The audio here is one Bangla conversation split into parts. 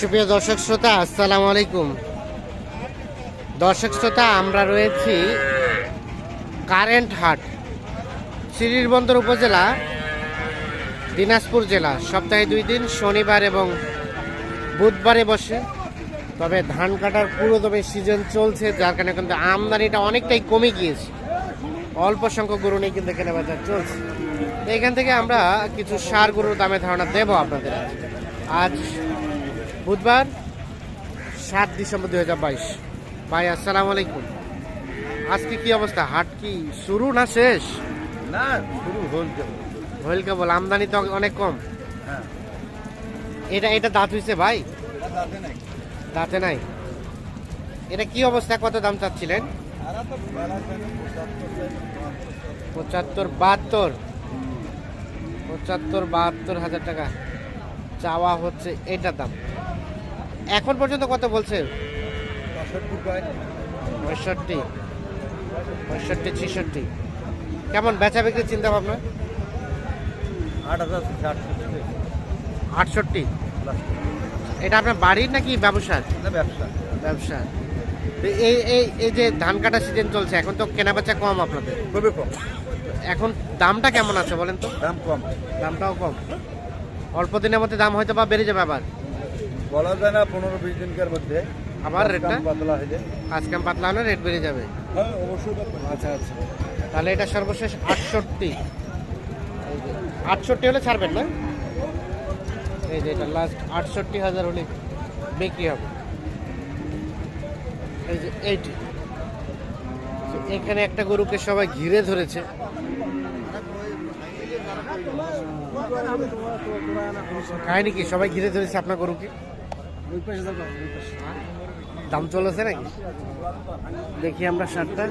সুপ্রিয় দর্শক শ্রোতা, আসসালামু আলাইকুম। দর্শক শ্রোতা, আমরা রয়েছি কারেন্ট হাট শ্রীবন্দর উপজেলা, দিনাজপুর জেলা। সপ্তাহে দুই দিন, শনিবার এবং বুধবারে বসে। তবে ধান কাটার পুরোদমে সিজন চলছে, যার কারণে কিন্তু আমদানিটা অনেকটাই কমে গিয়েছে। অল্প সংখ্যক গরু নিয়ে কিন্তু কেনা বেচা চলছে। এখান থেকে আমরা কিছু সার গরুর দামে ধারণা দেবো আপনাদের। আজ বুধবার সাত ডিসেম্বর দুই হাজার বাইশ। ভাই আসসালামু আলাইকুম। আজকে কি অবস্থা? হাট কি শুরু না শেষ? না শুরু হল কেবল। আমদানি তো অনেক কম। হ্যাঁ। এটা এটা দাঁত হয়েছে ভাই? দাঁতে নাই। এটা কি অবস্থা? কত দাম চাচ্ছিলেন? পঁচাত্তর বাহাত্তর। পঁচাত্তর বাহাত্তর হাজার টাকা। চাওয়া হচ্ছে এটা দাম। এখন পর্যন্ত কত বলছে? পঁয়ষট্টি। পঁয়ষট্টি ছেষট্টি। কেমন বেচা বিক্রি চিন্তা ভাবনা? আট হাজার আটষট্টি। এটা আপনার বাড়ির নাকি ব্যবসার? ব্যবসা। ব্যবসা। এই এই এই যে ধান কাটা সিজন চলছে এখন তো কেনা বেচা কম আপনাদের। খুবই কম। এখন দামটা কেমন আছে বলেন তো? দাম কম। দামটাও কম। অল্প দিনের মধ্যে দাম হয়তো বা বেড়ে যাবে আবার। বলা যায় না পনেরো বিশ দিনকার মধ্যে আবার রেটটা পাতলা হয়ে যায়। আজকে পাতলা হলে রেট বেড়ে যাবে? হ্যাঁ অবশ্যই আচ্ছা আচ্ছা। তাহলে এটা সর্বশেষ আটষট্টি। আটষট্টি হলে ছাড়বেন না? এই যে এটা লাস্ট আটষট্টি হাজার হলে বিক্রি হবে। এই যে এইটি। এখানে একটা গরুকে সবাই ঘিরে ধরেছে। কাহিনী কি? সবাই ঘিরে ধরেছে আপনার গরুকে? দাম চলেছে নাকি? দেখি আমরা শার্টটা।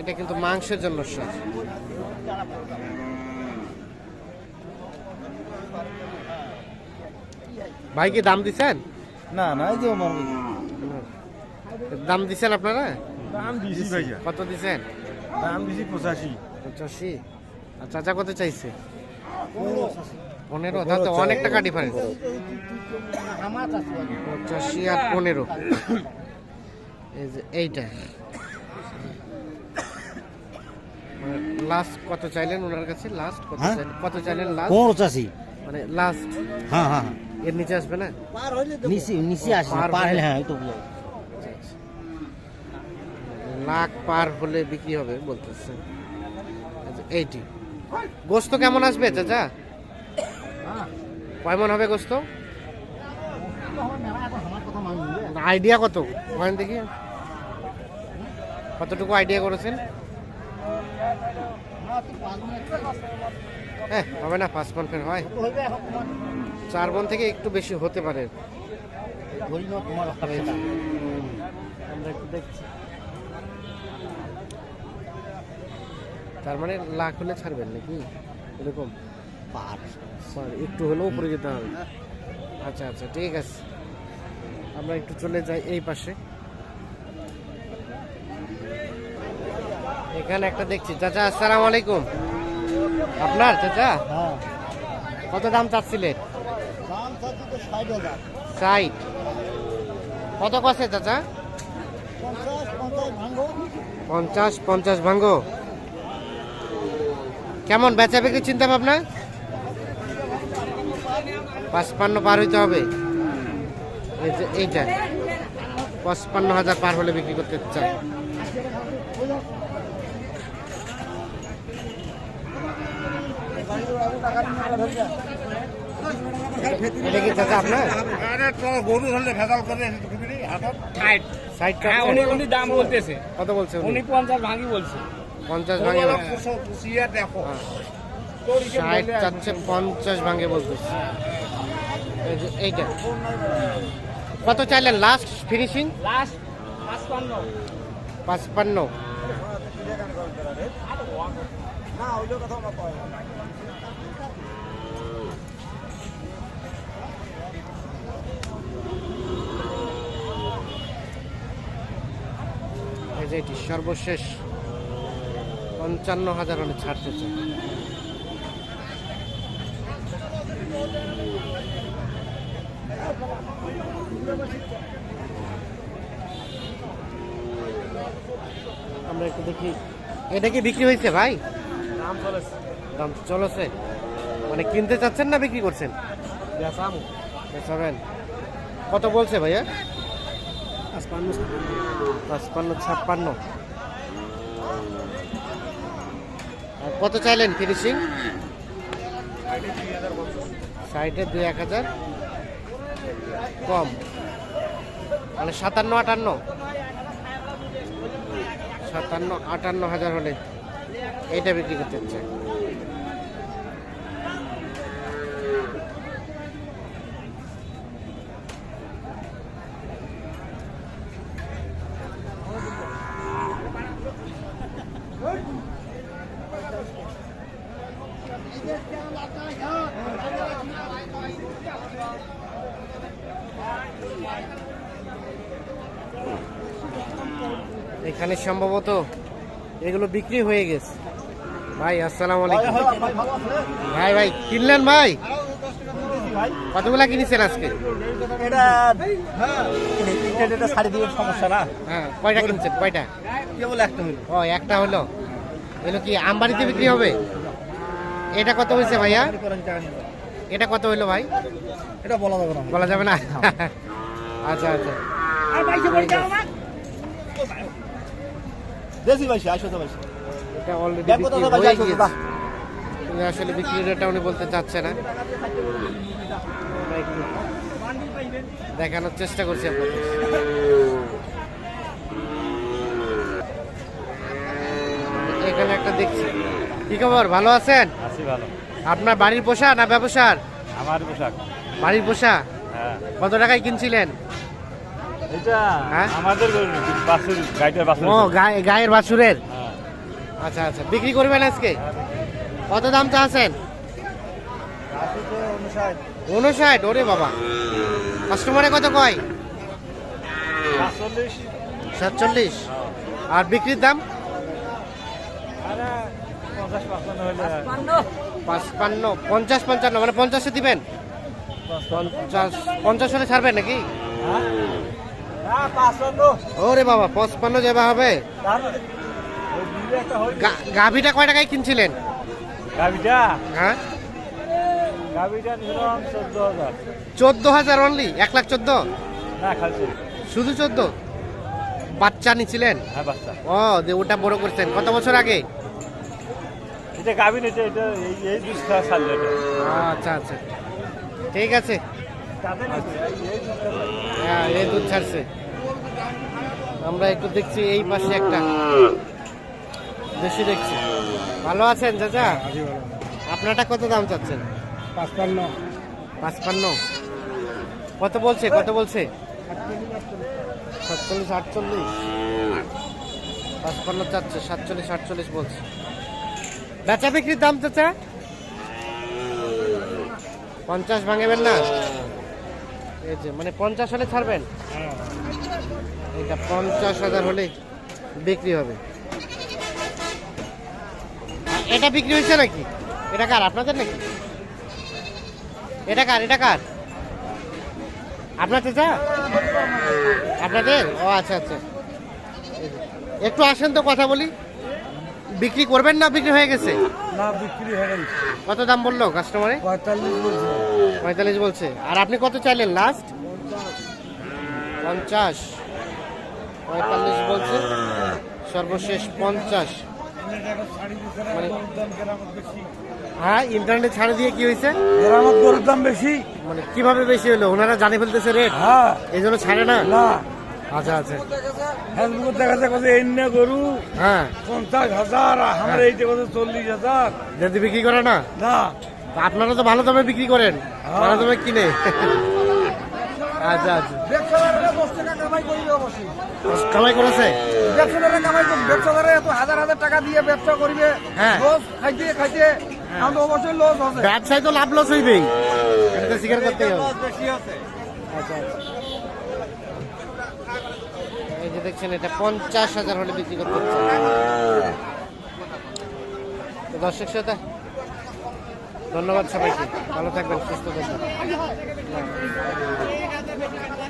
এটা কিন্তু মাংসের জন্য শার্ট। ভাই কি দাম দিছেন? না না এই যে দাম দিছেন আপনারা? দাম দিছি ভাইয়া। কত দিছেন? দাম দিছি পঁচাশি। পঁচাশি? আর চাচা কত চাইছে? পনেরো। তাহলে অনেক টাকা ডিফারেন্স পঁচাশি আর পনেরো। এই যে এইটা। লাস্ট কত চাইলেন ওনার কাছে? লাস্ট কত হ্যাঁ? চাইলেন? কত চাইলেন লাস্ট পঁচাশি মানে লাস্ট হ্যাঁ হ্যাঁ এর নিচে আসবে না? নিচে নিচে আসে পার পার হলে- হলে হ্যাঁ তো লাখ পার হলে বিক্রি হবে বলতেছে। এইটি। গোস্ত কেমন আসবে চাচা? কয় মন হবে গোস্ত? আইডিয়া কত? ওখান দেখি কতটুকু আইডিয়া করেছেন? হ্যাঁ হবে না পাঁচ মন ফের হয়। চার মন থেকে একটু বেশি হতে পারে। তার মানে লাখ হলে ছাড়বেন নাকি? এরকম। পার একটু হলেও উপরে যেতে হবে। আচ্ছা আচ্ছা ঠিক আছে। আমরা একটু চলে যাই এই পাশে। এখানে একটা দেখছি। চাচা আসসালামু আলাইকুম। আপনার চাচা? হ্যাঁ। কত দাম চাচ্ছিলেন? ষাট কত কষে চাচা? পঞ্চাশ পঞ্চাশ ভাঙ্গো কেমন বেচা বিক্রি চিন্তা ভাবনা? পাঁচপান্ন পার হইতে হবে? এইটা। পঁচপান্ন হাজার পার হলে বিক্রি করতে চাই এটা কি চাচা আপনার? গরু ধরলে ভেজাল করে সাইড হ্যাঁ দাম বলতেছে। কত বলছে উনি? পঞ্চাশ ভাঙি বলছে। পঞ্চাশ ভাঙে ষাট চাচ্ছে পঞ্চাশ ভাঙে বলতেছে। এই যে এইটা। কত চাইলেন? লাস্ট ফিনিশিং লাস্ট পাঁচপান্ন। এটি সর্বশেষ। পঞ্চান্ন হাজার হলে ছাড়তে আমরা একটু দেখি। এটা কি বিক্রি হয়েছে ভাই? দাম চলেছে। দাম চলেছে। মানে কিনতে চাচ্ছেন না বিক্রি করছেন? বেচাবেন কত বলছে ভাইয়া? পাঁচপান্ন পাঁচপান্ন ছাপ্পান্ন। কত চাইলেন ফিনিশিং সাইডে দু এক হাজার। কম। মানে সাতান্ন আটান্ন। সাতান্ন আটান্ন হাজার হলে এটা বিক্রি করতে চাই এখানে সম্ভবত এগুলো বিক্রি হয়ে গেছে। ভাই আসসালাম আলাইকুম। ভাই ভাই কিনলেন ভাই? কতগুলা কিনেছেন আজকে? এটা এটা ছাড়ি দিয়ে সমস্যা না। হ্যাঁ কয়টা কিনছেন? কয়টা? কেবল একটা হইল ও একটা হলো। এগুলো কি আমবাড়িতে বিক্রি হবে? এটা কত হয়েছে ভাইয়া? এটা কত হইল ভাই? এটা বলা যাবে না। বলা যাবে না? আচ্ছা আচ্ছা। দেশি ভাই আইসো ভাই এটা অলরেডি হয়ে গিয়েছে। তো আসলে বিক্রি রেটটা উনি বলতে চাচ্ছে না। দেখানোর চেষ্টা করছি আপনাদের এখানে একটা দেখছি। কি খবর? ভালো আছেন? আছি ভালো। আপনার বাড়ির পোষা না ব্যবসার? আমার পোশাক। বাড়ির পোষা হ্যাঁ। কত টাকায় কিনছিলেন? গায়ের বাছুরের? হ্যাঁ। আচ্ছা আচ্ছা। বিক্রি করবেন আজকে? কত দাম চাচ্ছেন? উনষাট ওরে বাবা। কাস্টমারে কত কয়? সাতচল্লিশ। আর বিক্রির দাম? পাঁচপান্ন পঞ্চাশ পঞ্চান্ন। মানে পঞ্চাশে দিবেন? পঞ্চাশ পঞ্চাশ হলে ছাড়বেন নাকি? হ্যাঁ। ওরে বাবা পঁচপান্ন যাবা হবে। গা- গাভীটা কয় টাকায় কিনছিলেন? গাবিটা হ্যাঁ? চোদ্দ হাজার। অনলি এক লাখ চোদ্দ? শুধু চোদ্দ? বাচ্চা নিছিলেন? হ্যাঁ ও দিয়ে ওটা বড় করছেন। কত বছর আগে? আচ্ছা আচ্ছা। ঠিক আছে। ছাড়লো। হ্যাঁ এই দুধ ছাড়ছে। আমরা একটু দেখছি এই পাশে একটা। বেশি দেখছি। ভালো আছেন চাচা? আপনারটা কত দাম চাচ্ছেন? পাঁচপান্ন। পাঁচপান্ন। কত বলছে কত বলছে? সাতচল্লিশ আটচল্লিশ। পাঁচপান্ন চাচ্ছে সাতচল্লিশ আটচল্লিশ বলছে। বেচা বিক্রির দাম চাচা? পঞ্চাশ ভাঙেবেন না? এই যে মানে পঞ্চাশ হলে ছাড়বেন? এটা পঞ্চাশ হাজার হলে বিক্রি হবে। এটা বিক্রি হয়েছে নাকি? এটা কার আপনাদের নাকি? এটা কার এটা কার? আপনার চাচা আপনাদের? ও আচ্ছা আচ্ছা। একটু আসেন তো কথা বলি। বিক্রি করবেন না বিক্রি হয়ে গেছে? না বিক্রি হয়ে গেছে। কত দাম বলল কাস্টমারে পঁয়তাল্লিশ বলছে। আর আপনি কত চাইলেন লাস্ট পঞ্চাশ। পঁয়তাল্লিশ বলছে। সর্বশেষ পঞ্চাশ। মানে হ্যাঁ ইন্টারনেটে ছাড়ে দিয়ে কি হয়েছে? গ্রামের গরুর দাম বেশি। মানে কীভাবে বেশি হলো? ওনারা জানে ফেলতেছে রেট হ্যাঁ। এই জন্য ছাড়ে না? না। আচ্ছা আচ্ছা। ফেসবুকে দেখা যায় কত এই না গরু। হ্যাঁ। পঞ্চাশ হাজার আর আমার এইটা কত চল্লিশ হাজার। যদি বিক্রি করে না? না। আপনারা তো ভালো দামে বিক্রি করেন। হ্যাঁ। ভালো দামে কিনে। আচ্ছা আচ্ছা। দশ টাকা কামাই করবে অবশ্যই। কামাই করেছে? ব্যবসাদাররা কামাই করবে ব্যবসাদারে এত হাজার হাজার টাকা দিয়ে ব্যবসা করবে। হ্যাঁ। লস খাইতে খাইতে আমার অবশ্যই লস হবে ব্যবসায় তো লাভ লস হইবেই। এটা স্বীকার করতেই হবে। বেশি আচ্ছা আচ্ছা। এই যে দেখছেন এটা পঞ্চাশ হাজার হলে বিক্রি করতে দর্শক শ্রোতা ধন্যবাদ সবাইকে। ভালো থাকবেন সুস্থ থাকবেন।